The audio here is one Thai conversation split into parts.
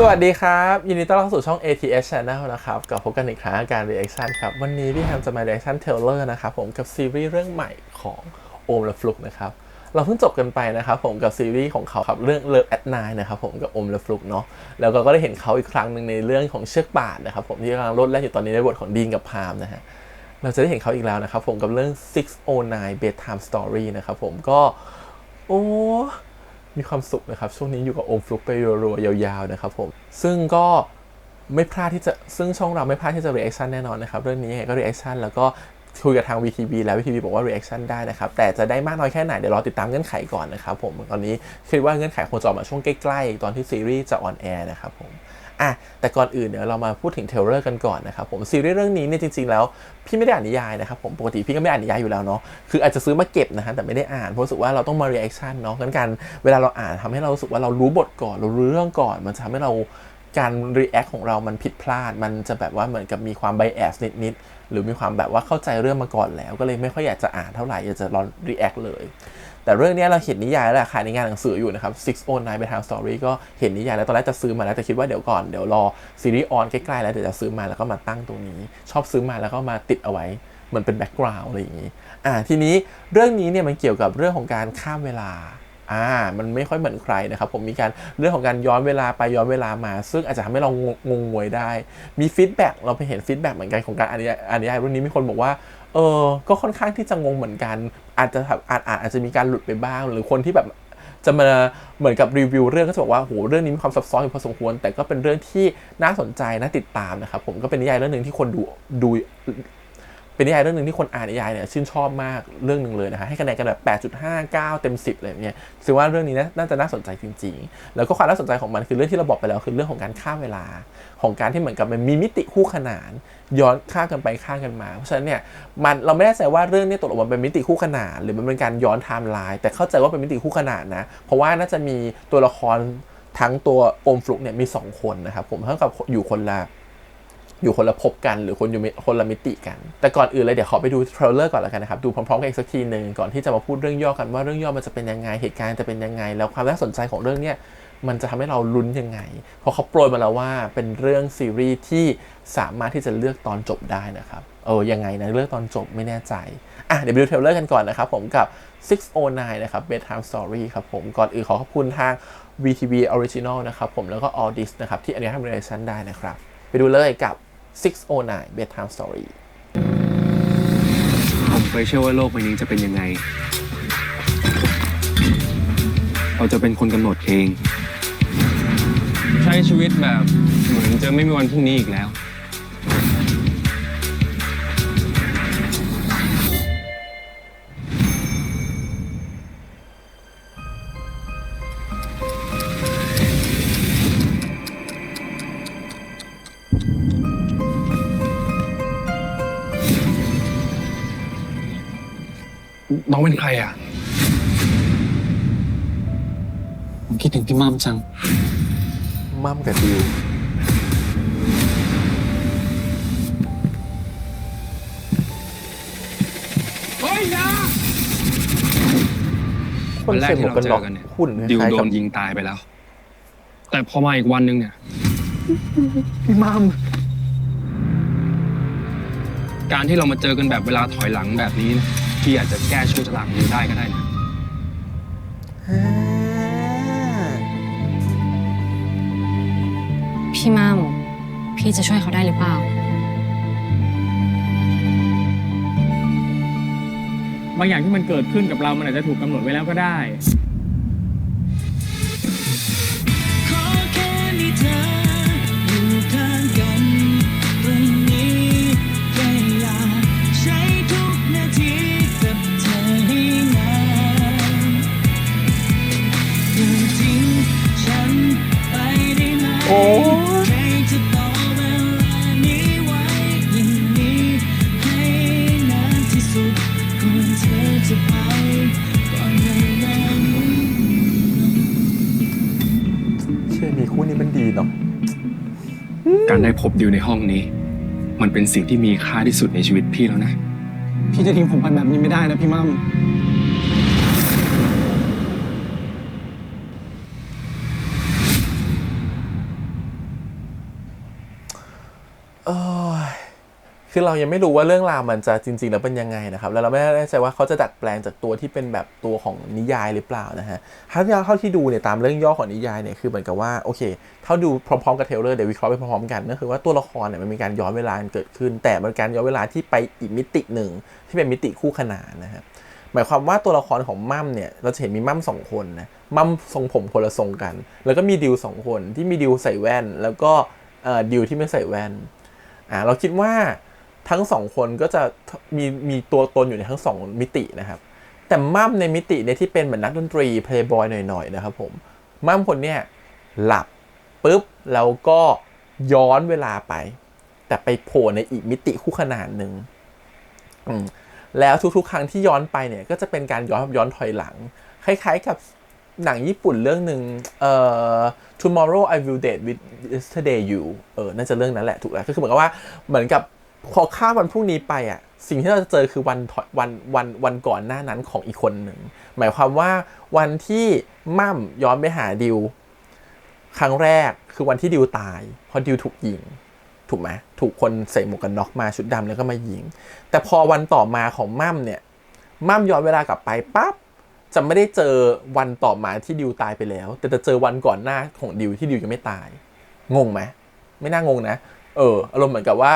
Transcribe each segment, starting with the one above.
สวัสดีครับ ยินดีต้อนรับสู่ช่อง ATS Channel นะครับกับพบกันอีกครั้งกับการ reaction ครับ วันนี้พี่แฮมจะมา reaction trailer นะครับผมกับซีรีส์เรื่องใหม่ของโอมและฟลุกนะครับเราเพิ่งจบกันไปนะครับผมกับซีรีส์ของเขาครับเรื่อง Love at Night นะครับผมกับโอมและฟลุกเนาะแล้วก็ก็ได้เห็นเขาอีกครั้งหนึ่งในเรื่องของเชือกป่านนะครับผมที่กำลังลดแล่นอยู่ตอนนี้ในบทของดีนกับพามนะฮะเราจะได้เห็นเขาอีกแล้วนะครับผมกับเรื่อง 609 bedtime story นะครับผมก็โอ้ มีความสุขนะครับ ช่วงนี้อยู่กับโอมฟลุกไปรัวๆยาวๆนะครับผม ซึ่งก็ไม่พลาดที่จะซึ่งช่องเราไม่พลาดที่จะรีแอคชั่นแน่นอนนะครับ เรื่องนี้ยังไงก็รีแอคชั่นแล้วก็คุยกับทาง VTV แล้ว VTV บอกว่า reaction ได้นะครับ แต่จะได้มากน้อยแค่ไหน เดี๋ยวรอติดตามเงื่อนไขก่อนนะครับผม ตอนนี้คิดว่าเงื่อนไขคงจะออกมาช่วงใกล้ ๆ ตอนที่ซีรีส์จะออนแอร์นะครับผม อะแต่ก่อนอื่นเดี๋ยวเรามาพูดถึงเทเลอร์กันก่อนนะครับผมซีรีส์เรื่องนี้เนี่ยจริงๆแล้วพี่ไม่ได้อ่านนิยายนะครับผมปกติพี่ก็ไม่อ่านนิยายอยู่แล้วเนาะคืออาจจะซื้อมาเก็บนะฮะแต่ไม่ได้อ่านเพราะรู้สึกว่าเราต้องมา reaction เนาะงั้นการเวลาเราอ่านทำให้เรารู้สึกว่าเรารู้บทก่อนเรารู้เรื่องก่อน มันจะทำให้เราการ react ของเรามันผิดพลาด มันจะแบบว่าเหมือนกับมีความ bias นิดๆหรือมีความแบบว่าเข้าใจเรื่องมาก่อนแล้ว ก็เลยไม่ค่อยอยากจะอ่านเท่าไหร่อยากจะรอ react เลย แต่เรื่องนี้เราเห็นนิยายแล้วแหละขายในงานหนังสืออยู่นะครับ Six o Nine ไปทาง Story ก็เห็นนิยายแล้วตอนแรกจะซื้อมาแล้วแต่คิดว่าเดี๋ยวก่อนเดี๋ยวรอซีรีส์ออนใกล้ๆแล้วเดี๋ยวจะซื้อมาแล้วก็มาตั้งตรงนี้ ชอบซื้อมาแล้วก็มาติดเอาไว้เหมือนเป็นแบ็กกราวด์อะไรอย่างนี้อ่าทีนี้เรื่องนี้เนี่ยมันเกี่ยวกับเรื่องของการข้ามเวลาอ่ามันไม่ค่อยเหมือนใครนะครับผมมีการเรื่องของการย้อนเวลาไปย้อนเวลามา ซึ่งอาจจะทำให้เรางงงวยได้ มีฟีดแบ็กเราไปเห็นฟีดแบ็กเหมือนกันของการอนนิยายอ่นนิยายเรื่องนี้มีคนบอกว่า เออก็ค่อนข้างที่จะงงเหมือนกัน อาจจะอาจอาจอาจจะมีการหลุดไปบ้าง หรือคนที่แบบจะมาเหมือนกับรีวิวเรื่องก็จะบอกว่าโหเรื่องนี้มีความซับซ้อนอยู่พอสมควร แต่ก็เป็นเรื่องที่น่าสนใจน่าติดตามนะครับผมก็เป็นนิยายเรื่องหนึ่งที่คนดูดู เป็นนิยายเรื่องหนึ่งที่คนอ่านนิยายเนี่ยชื่นชอบมากเรื่องหนึ่งเลยนะฮะให้คะแนนกันแบบ 8.59 เต็ม 10เลยเนี่ยซึ่งว่าเรื่องนี้นะน่าจะน่าสนใจจริง ๆ แล้วก็ความน่าสนใจของมันคือเรื่องที่เราบอกไปแล้วคือเรื่องของการข้ามเวลา ของการที่เหมือนกับมันมีมิติคู่ขนาน ย้อนข้ามกันไปข้ามกันมา เพราะฉะนั้นเนี่ยมันเราไม่แน่ใจว่าเรื่องนี้ตกลงมันเป็นมิติคู่ขนาน หรือมันเป็นการย้อนไทม์ไลน์แต่เข้าใจว่าเป็นมิติคู่ขนานนะเพราะว่าน่าจะมีตัวละครทั้งตัวโอมฟลุกเนี่ยมีสองคนนะครับผมเท่ากับอยู่คนละ อยู่คนละภพกันหรือคนอยู่คนละมิติกัน แต่ก่อนอื่นเลยเดี๋ยวขอไปดูเทรลเลอร์ก่อนแล้วกันนะครับ ดูพร้อมๆกันอีกสักทีหนึ่งก่อนที่จะมาพูดเรื่องย่อกันว่าเรื่องย่อมันจะเป็นยังไงเหตุการณ์จะเป็นยังไง แล้วความน่าสนใจของเรื่องเนี้ยมันจะทำให้เราลุ้นยังไง เพราะเขาโปรยมาแล้วว่าเป็นเรื่องซีรีส์ที่สามารถที่จะเลือกตอนจบได้นะครับเออยังไงนะเลือกตอนจบไม่แน่ใจอะเดี๋ยวไปดูเทรลเลอร์กันก่อนนะครับผมกับ 609 นะครับ bedtime story ครับผมก่อนอื่นขอขอบคุณทาง VTV Original นะครับผมแล้วก็ All This นะครับที่อนุญาตให้บริษัทได้นะครับ ไปดูเลยกับ 609 bedtime story ผมเคยเชื่อว่าโลกใบนี้จะเป็นยังไง เราจะเป็นคนกำหนดเอง ใช้ชีวิตแบบเหมือนจะไม่มีวันพรุ่งนี้อีกแล้ว น้องเป็นใครอะ ผมคิดถึงพี่มั่มจัง มั่มกับดิวเฮ้ยยาคนใส่หมวกกันน็อกหุ่นคดิวล้ายโดๆกับนยิงตายไปแล้ว แต่พอมาอีกวันหนึงเนี่ย พี่มัมการที่เรามาเจอกันแบบเวลาถอยหลังแบบนี้นะ พี่อาจจะแก้ช่วงฉลากนี้ได้ก็ได้นะอ่าพี่มั่มพี่จะช่วยเขาได้หรือเปล่า บางอย่างที่มันเกิดขึ้นกับเรามันอาจจะถูกกำหนดไว้แล้วก็ได้ เธอจะไปก่อนเวลานี้เชื่อมีคู่นี้มันดีเนาะการได้พบดิวในห้องนี้ มันเป็นสิ่งที่มีค่าที่สุดในชีวิตพี่แล้วนะ พี่จะทิ้งผมไปแบบนี้ไม่ได้นะพี่มั่ม คือเรายังไม่รู้ว่าเรื่องราวมันจะจริง ๆ แล้วเป็นยังไงนะครับ แล้วเราไม่แน่ใจว่าเขาจะดัดแปลงจากตัวที่เป็นแบบตัวของนิยายหรือเปล่านะฮะถ้าเท่าที่ดูเนี่ยตามเรื่องย่อของนิยายเนี่ยคือเหมือนกับว่าโอเคเท่าดูพร้อมๆกับเทเลอร์เดี๋ยววิเคราะห์ไปพร้อมๆกันก็คือว่าตัวละครเนี่ยมันมีการย้อนเวลาเกิดขึ้น แต่มันการย้อนเวลาที่ไปอีกมิติหนึ่งที่เป็นมิติคู่ขนานนะฮะหมายความว่าตัวละครของมั่มเนี่ยเราจะเห็นมีมั่มสองคนนะมั่มทรงผมคนละทรงกัน แล้วก็มีดิวสองคนที่มีดิวใส่แว่น แล้วก็ดิวที่ไม่ใส่แว่นอ่าเราคิดว่า ทั้งสองคนก็จะมีมีตัวตนอยู่ในทั้งสองมิตินะครับ แต่มั่มในมิติเนี่ยที่เป็นเหมือนนักดนตรีเพลย์บอยหน่อยๆนะครับผมมั่มคนเนี่ยหลับปุ๊บแล้วก็ย้อนเวลาไป แต่ไปโผล่ในอีกมิติคู่ขนานหนึ่งแล้วทุกๆ ครั้งที่ย้อนไปเนี่ยก็จะเป็นการย้อนย้อนถอยหลัง คล้ายๆกับหนังญี่ปุ่นเรื่องหนึ่งเอ่อ Tomorrow I Will Date with Yesterday You เออ น่าจะเรื่องนั้นแหละถูกแล้ว ก็คือเหมือนกับว่า เหมือนกับ พอข้ามวันพรุ่งนี้ไปอะสิ่งที่เราจะเจอคือวันวันวันวันก่อนหน้านั้นของอีกคนหนึ่ง หมายความว่าวันที่มั่มย้อนไปหาดิว ครั้งแรกคือวันที่ดิวตาย เพราะดิวถูกยิง ถูกไหมถูกคนใส่หมวกกันน็อกมาชุดดำแล้วก็มายิง แต่พอวันต่อมาของมั่มเนี่ยมั่มย้อนเวลากลับไปปั๊บจะไม่ได้เจอวันต่อมาที่ดิวตายไปแล้ว แต่จะเจอวันก่อนหน้าของดิวที่ดิวยังไม่ตาย งงไหมไม่น่างงนะ เอออารมณ์เหมือนกับว่า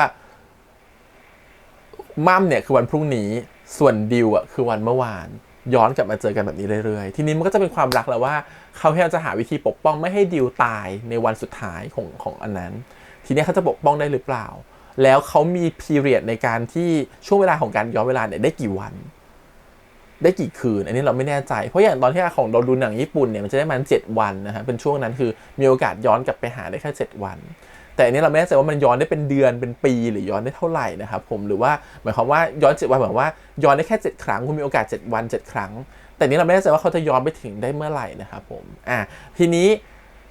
มั่มเนี่ยคือวันพรุ่งนี้ส่วนดิวอะคือวันเมื่อวาน ย้อนกลับมาเจอกันแบบนี้เรื่อยๆ ทีนี้มันก็จะเป็นความรักแล้วว่าเขาพยายามจะหาวิธีปกป้องไม่ให้ดิวตายในวันสุดท้ายของของอันนั้น ทีนี้เขาจะปกป้องได้หรือเปล่า แล้วเขามีพีเรียดในการที่ช่วงเวลาของการย้อนเวลาเนี่ยได้กี่วัน ได้กี่คืน อันนี้เราไม่แน่ใจ เพราะอย่างตอนที่ของเราดูหนังญี่ปุ่นเนี่ยมันจะได้มันเจ็ดวันนะฮะเป็นช่วงนั้นคือมีโอกาสย้อนกลับไปหาได้แค่เจ็ดวัน แต่อันนี้เราไม่แน่ใจว่ามันย้อนได้เป็นเดือนเป็นปีหรือย้อนได้เท่าไหร่นะครับผมหรือว่าหมายความว่าย้อนเจ็ดวันหมายว่าย้อนได้แค่เจ็ดครั้งคุณมีโอกาสเจ็ดวันเจ็ดครั้ง แต่นี้เราไม่แน่ใจว่าเขาจะย้อนไปถึงได้เมื่อไหร่นะครับผมอะทีนี้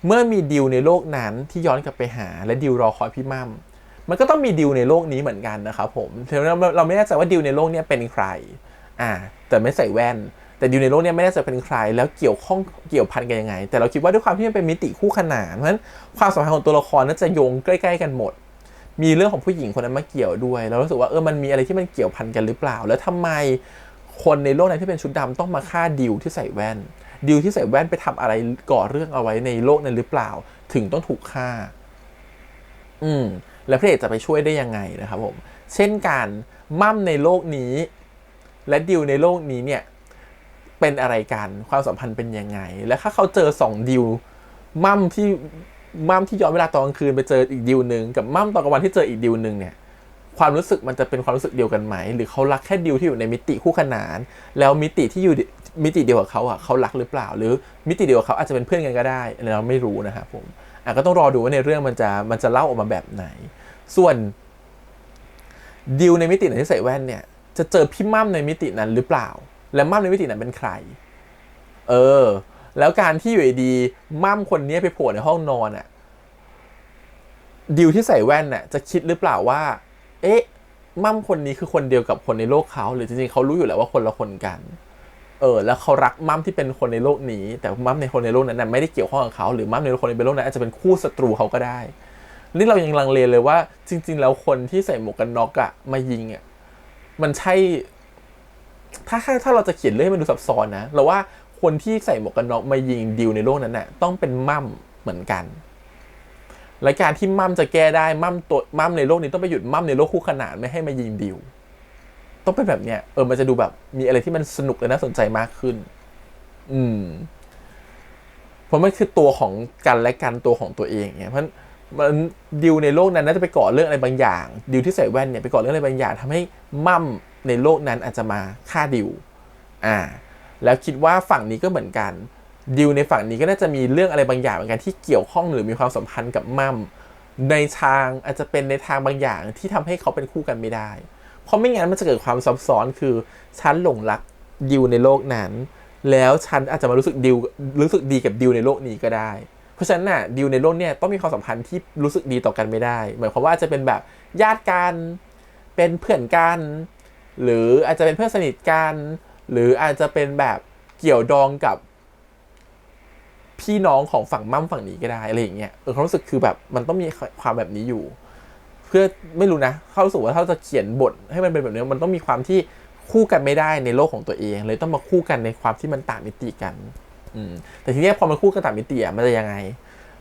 เมื่อมีดิวในโลกนั้นที่ย้อนกลับไปหาและดิวรอคอยพี่มั่มมันก็ต้องมีดิวในโลกนี้เหมือนกันนะครับผมเราเราไม่แน่ใจว่าดิวในโลกนี้เป็นใครอ่าแต่ไม่ใส่แว่น แต่ดิวในโลกเนี้ยไม่แน่ใจเป็นใคร แล้วเกี่ยวข้องเกี่ยวพันกันยังไง แต่เราคิดว่าด้วยความที่มันเป็นมิติคู่ขนานเพราะฉะนั้นความสัมพันธ์ของตัวละครน่าจะโยงใกล้ ๆ กันหมด มีเรื่องของผู้หญิงคนนั้นมาเกี่ยวด้วยเรารู้สึกว่าเออมันมีอะไรที่มันเกี่ยวพันกันหรือเปล่า แล้วทำไมคนในโลกนั้นที่เป็นชุดดำต้องมาฆ่าดิวที่ใส่แว่น ดิวที่ใส่แว่นไปทำอะไรก่อเรื่องเอาไว้ในโลกนั้นหรือเปล่า ถึงต้องถูกฆ่า อืม แล้วพระเอกจะไปช่วยได้ยังไงนะครับผม เช่นการมั่มในโลกนี้ และดิวในโลกนี้เนี่ย เป็นอะไรกัน ความสัมพันธ์เป็นยังไง และถ้าเขาเจอสองดิวมั่มที่มั่มที่ย้อนเวลาตอนกลางคืนไปเจออีกดิวหนึ่งกับมั่มตอนกลางวันที่เจออีกดิวหนึ่งเนี่ยความรู้สึกมันจะเป็นความรู้สึกเดียวกันไหม หรือเขารักแค่ดิวที่อยู่ในมิติคู่ขนาน แล้วมิติที่อยู่มิติเดียวกับเขาอะเขารักหรือเปล่า หรือมิติเดียวกับเขาอาจจะเป็นเพื่อนกันก็ได้เราไม่รู้นะครับผมอะก็ต้องรอดูว่าในเรื่องมันจะมันจะเล่าออกมาแบบไหน ส่วนดิวในมิติไหนที่ใส่แว่นเนี่ยจะเจอพี่มั่มในมิตินั้นหรือเปล่า และมั่มในมิตินั้นเป็นใคร เออ แล้วการที่อยู่ดีมั่มคนนี้ไปโผล่ในห้องนอนอะดิวที่ใส่แว่นน่ะจะคิดหรือเปล่าว่า เอ๊ะ มั่มคนนี้คือคนเดียวกับคนในโลกเขา หรือจริงๆเขารู้อยู่แล้วว่าคนละคนกัน เออ แล้วเขารักมั่มที่เป็นคนในโลกนี้ แต่มั่มในคนในโลกนั้นนะไม่ได้เกี่ยวข้องกับเขา หรือมั่มในคนในโลกนั้นอาจจะเป็นคู่ศัตรูเขาก็ได้ นี่เรายังลังเลเลยว่า จริง ๆ แล้วคนที่ใส่หมวกกันน็อกอะมายิงอะมันใช่ ถ้าถ้าถ้าเราจะเขียนเรื่องให้มันดูซับซ้อนนะเราว่าคนที่ใส่หมวกกันน็อกมายิงดิวในโลกนั้นน่ะต้องเป็นมั่มเหมือนกัน และการที่มั่มจะแก้ได้มั่มตัวมั่มในโลกนี้ต้องไปหยุดมั่มในโลกคู่ขนานไม่ให้มายิงดิวต้องเป็นแบบเนี้ยเออมันจะดูแบบมีอะไรที่มันสนุกและน่าสนใจมากขึ้น อืมเพราะมันคือตัวของกันและกันตัวของตัวเองเนี่ยเพราะมันดิวในโลกนั้นน่าจะไปก่อเรื่องอะไรบางอย่างดิวที่ใส่แว่นเนี่ยไปก่อเรื่องอะไรบางอย่างทำให้มั่ม ในโลกนั้นอาจจะมาฆ่าดิวอ่าแล้วคิดว่าฝั่งนี้ก็เหมือนกันดิวในฝั่งนี้ก็น่าจะมีเรื่องอะไรบางอย่างเหมือนกันที่เกี่ยวข้องหรือมีความสัมพันธ์กับมั่มในทางอาจจะเป็นในทางบางอย่างที่ทำให้เขาเป็นคู่กันไม่ได้ เพราะไม่งั้นมันจะเกิดความซับซ้อนคือฉันหลงรักดิวในโลกนั้น แล้วฉันอาจจะมารู้สึกดิวรู้สึกดีกับดิวในโลกนี้ก็ได้ เพราะฉะนั้นน่ะดิวในโลกเนี่ยต้องมีความสัมพันธ์ที่รู้สึกดีต่อกันไม่ได้ หมายความว่าอาจจะเป็นแบบญาติกันเป็นเพื่อนกัน หรืออาจจะเป็นเพื่อนสนิทกัน หรืออาจจะเป็นแบบเกี่ยวดองกับ พี่น้องของฝั่งมั่มฝั่งนี้ก็ได้อะไรอย่างเงี้ยเออความรู้สึกคือแบบมันต้องมีความแบบนี้อยู่ เพื่อไม่รู้นะเขารู้สึกว่าถ้าจะเขียนบทให้มันเป็นแบบนี้มันต้องมีความที่คู่กันไม่ได้ในโลกของตัวเอง เลยต้องมาคู่กันในความที่มันต่างมิติกัน อืมแต่ทีนี้พอมันคู่กันต่างมิติอะมันจะยังไง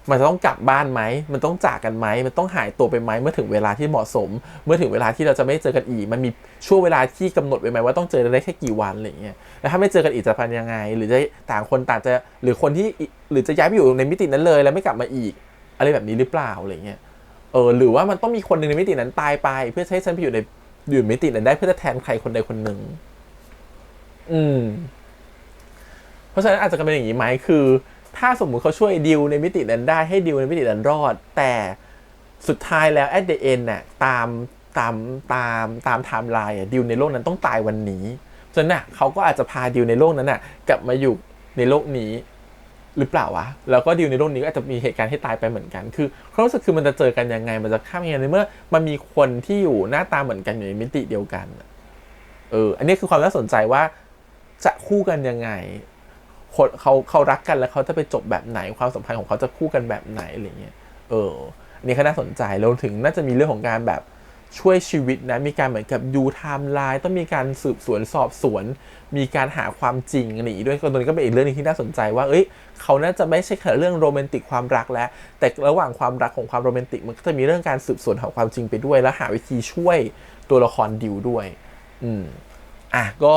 มันจะต้องกลับบ้านไหม มันต้องจากกันไหม มันต้องหายตัวไปไหม เมื่อถึงเวลาที่เหมาะสม เมื่อถึงเวลาที่เราจะไม่เจอกันอีก มันมีช่วงเวลาที่กำหนดไว้ไหมว่าต้องเจอได้แค่กี่วันอะไรเงี้ย แล้วถ้าไม่เจอกันอีกจะเป็นยังไง หรือจะต่างคนต่างจะ หรือคนที่ หรือจะย้ายไปอยู่ในมิตินั้นเลย แล้วไม่กลับมาอีก อะไรแบบนี้หรือเปล่าอะไรเงี้ย เออ หรือว่ามันต้องมีคนหนึ่งในมิตินั้นตายไป เพื่อให้ฉันไปอยู่ในอยู่ในมิตินั้นได้เพื่อจะแทนใครคนใดคนหนึ่ง อืม เพราะฉะนั้นอาจจะเป็นอย่างนี้ไหมคือ ถ้าสมมุติเขาช่วยดิวในมิตินั้นได้ให้ดิวในมิตินั้นรอด แต่สุดท้ายแล้ว at the end น่ะตามตามตามตามไทม์ไลน์อะดิวในโลกนั้นต้องตายวันนี้ฉะนั้นน่ะเขาก็อาจจะพาดิวในโลกนั้นน่ะกลับมาอยู่ในโลกนี้หรือเปล่าวะ แล้วก็ดิวในโลกนี้ก็อาจจะมีเหตุการณ์ให้ตายไปเหมือนกัน คือความรู้สึกคือมันจะเจอกันยังไง มันจะข้ามยังไงในเมื่อ มันมีคนที่อยู่หน้าตาเหมือนกันอยู่ในมิติเดียวกัน เออ อันนี้คือความน่าสนใจว่าจะคู่กันยังไง คนเขาเขารักกันแล้วเขาจะไปจบแบบไหนความสัมพันธ์ของเขาจะคู่กันแบบไหนอะไรเงี้ยเอออันนี้ก็น่าสนใจรวมถึงน่าจะมีเรื่องของการแบบช่วยชีวิตนะมีการเหมือนกับดูไทม์ไลน์ต้องมีการสืบสวนสอบสวน มีการหาความจริงอะไรด้วยก็ตัวนี้ก็เป็นอีกเรื่องหนึงที่น่าสนใจว่าเอ้ยเขาน่าจะไม่ใช่แค่เรื่องโรแมนติกความรักแล้ว แต่ระหว่างความรักของความโรแมนติกมันก็จะมีเรื่องการสืบสวนหาความจริงไปด้วย แล้วหาวิธีช่วยตัวละครดิวด้วย อืมอะก็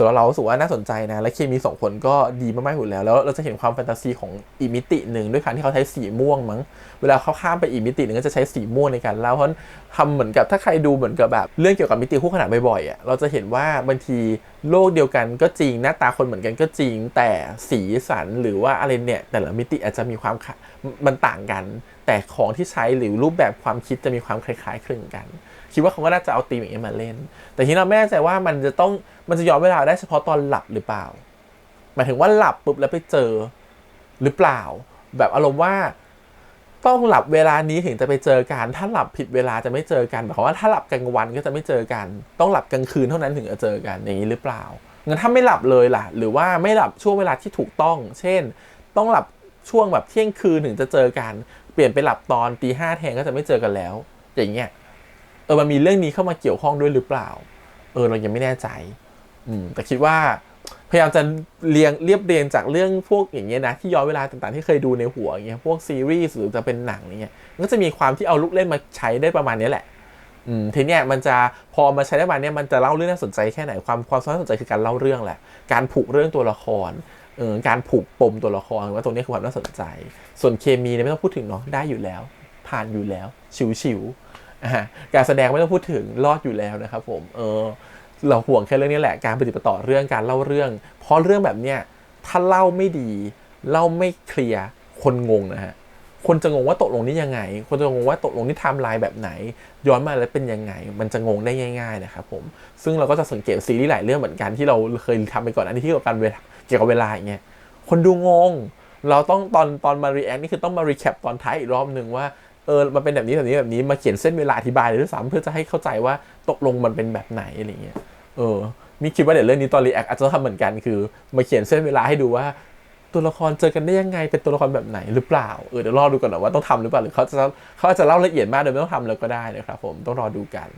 สำหรับเรารู้สึกว่าน่าสนใจนะ และเคมีสองคนก็ดีมากๆอยู่แล้ว แล้วเราจะเห็นความแฟนตาซีของอีมิติหนึ่งด้วยการที่เขาใช้สีม่วงมั้ง เวลาเขาข้ามไปอีมิติหนึ่งก็จะใช้สีม่วงในการเล่าเพราะทำเหมือนกับถ้าใครดูเหมือนกับแบบเรื่องเกี่ยวกับมิติคู่ขนานบ่อยๆอะเราจะเห็นว่าบางทีโลกเดียวกันก็จริงหน้าตาคนเหมือนกันก็จริง แต่สีสันหรือว่าอะไรเนี่ยแต่ละมิติอาจจะมีความมันต่างกัน แต่ของที่ใช้หรือรูปแบบความคิดจะมีความคล้ายๆคลึงกัน คิดว่าเขาก็น่าจะเอาธีมอย่างนี้มาเล่น แต่ที่เราไม่แน่ใจว่ามันจะต้องมันจะย้อนเวลาได้เฉพาะตอนหลับหรือเปล่า หมายถึงว่าหลับปุ๊บแล้วไปเจอหรือเปล่า แบบอารมณ์ว่าต้องหลับเวลานี้ถึงจะไปเจอกัน ถ้าหลับผิดเวลาจะไม่เจอกันหมายความว่าถ้าหลับกลางวันก็จะไม่เจอกัน ต้องหลับกลางคืนเท่านั้นถึงจะเจอกันอย่างนี้หรือเปล่างั้นถ้าไม่หลับเลยล่ะ หรือว่าไม่หลับช่วงเวลาที่ถูกต้อง เช่น ต้องหลับช่วงแบบเที่ยงคืนถึงจะเจอกัน เปลี่ยนไปหลับตอนตีห้าแทนก็จะไม่เจอกันแล้ว อย่างเงี้ย ออมันมีเรื่องนี้เข้ามาเกี่ยวข้องด้วยหรือเปล่า เออเรายังไม่แน่ใจ อืมแต่คิดว่าพยายามจะเรียงเรียบเรียงจากเรื่องพวกอย่างเงี้ยนะที่ย้อนเวลาต่างๆที่เคยดูในหัวอย่างเงี้ยพวกซีรีส์หรือจะเป็นหนังเงี้ยมันก็จะมีความที่เอาลูกเล่นมาใช้ได้ประมาณนี้แหละอืมทีเนี้ยมันจะพอมาใช้ได้ประมาณนี้มันจะเล่าเรื่องน่าสนใจแค่ไหนความความน่าสนใจคือการเล่าเรื่องแหละ การผูกเรื่องตัวละครเออการผูกปมตัวละครว่าตรงนี้คือความน่าสนใจ ส่วนเคมีเนี่ยไม่ต้องพูดถึงเนาะได้อยู่แล้ว ผ่านอยู่แล้ว ชิวๆ การแสดงไม่ต้องพูดถึงรอดอยู่แล้วนะครับผมเออเราห่วงแค่เรื่องนี้แหละการปฏิบัติต่อเรื่องการเล่าเรื่อง เพราะเรื่องแบบเนี้ยถ้าเล่าไม่ดี เล่าไม่เคลียร์คนงงนะฮะคนจะงงว่าตกลงนี่ยังไง คนจะงงว่าตกลงนี่ไทม์ไลน์แบบไหน ย้อนมาแล้วเป็นยังไง มันจะงงได้ง่าย ๆ นะครับผม ซึ่งเราก็จะสังเกตซีรีส์หลายเรื่องเหมือนกันที่เราเคยทำไปก่อนอันนี้ที่เกี่ยวกับการเวลาเกี่ยวกับเวลาอย่างเงี้ย คนดูงง เราต้องตอนตอนมา react นี่คือต้องมา recap ตอนท้ายอีกรอบหนึ่งว่า ออมันเป็นแบบนี้แบบนี้แบบนี้มาเขียนเส้นเวลาอธิบายเลยด้วยซ้ำเพื่อจะให้เข้าใจว่าตกลงมันเป็นแบบไหนอะไรเงี้ยเออมีคิดว่าเดี๋ยวเรื่องนี้ตอนรีแอคอาจจะทำเหมือนกันคือ มาเขียนเส้นเวลาให้ดูว่า ตัวละครเจอกันได้ยังไงเป็นตัวละครแบบไหนหรือเปล่าเออเดี๋ยวรอดูก่อนนะว่าต้องทำหรือเปล่าหรือเขาจะเขาอาจจะเล่าละเอียดมากโดยไม่ต้องทำแล้วก็ได้นะครับผมต้องรอดูกัน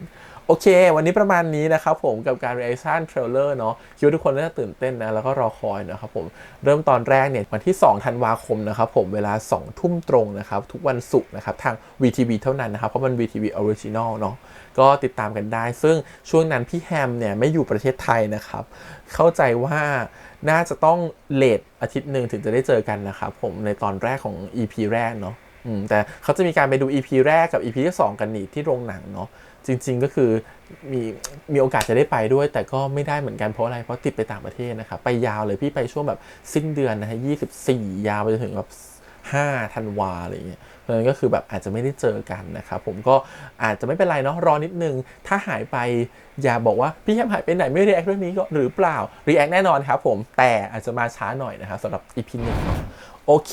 โอเค วันนี้ประมาณนี้นะครับผมกับการ reaction trailer เนาะคิดว่าทุกคนน่าจะตื่นเต้นนะ แล้วก็รอคอยนะครับผม เริ่มตอนแรกเนี่ย วันที่ 2 ธันวาคมนะครับผมเวลา 2 ทุ่มตรงนะครับ ทุกวันศุกร์นะครับ ทาง VTV เท่านั้นนะครับ เพราะมัน VTV Original เนาะก็ติดตามกันได้ ซึ่งช่วงนั้นพี่แฮมเนี่ย ไม่อยู่ประเทศไทยนะครับ เข้าใจว่าน่าจะต้องเลทอาทิตย์หนึ่งถึงจะได้เจอกันนะครับผมในตอนแรกของ EP แรกเนาะแต่เขาจะมีการไปดู EP แรกกับ EP ที่ 2 กันนี่ที่โรงหนังเนาะ จริง ๆก็คือมีมีโอกาสจะได้ไปด้วย แต่ก็ไม่ได้เหมือนกันเพราะอะไรเพราะติดไปต่างประเทศนะครับไปยาวเลยพี่ไปช่วงแบบสิ้นเดือนนะฮะ24ยาวไปจนถึงแบบ5ธันวาอะไรอย่างเงี้ยเพราะนั้นก็คือแบบอาจจะไม่ได้เจอกันนะครับผมก็อาจจะไม่เป็นไรเนาะรอนิดนึง ถ้าหายไปอย่าบอกว่าพี่แฮมหายไปไหนไม่รีแอคเรื่องนี้ก็หรือเปล่ารีแอคแน่นอนครับผมแต่อาจจะมาช้าหน่อยนะครับสำหรับ EP หนึ่งโอเค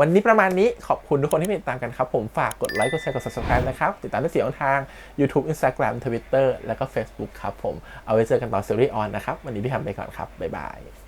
วันนี้ประมาณนี้ขอบคุณทุกคนที่ติดตามกันครับ ผมฝากกดไลค์กดแชร์กด subscribe นะครับ ติดตามได้เสียงทาง YouTube Instagram Twitter แล้วก็ Facebook ครับผมเอาไว้เจอกันตอนซีรีส์ออนนะครับ วันนี้พี่ทำไปก่อนครับบ๊ายบาย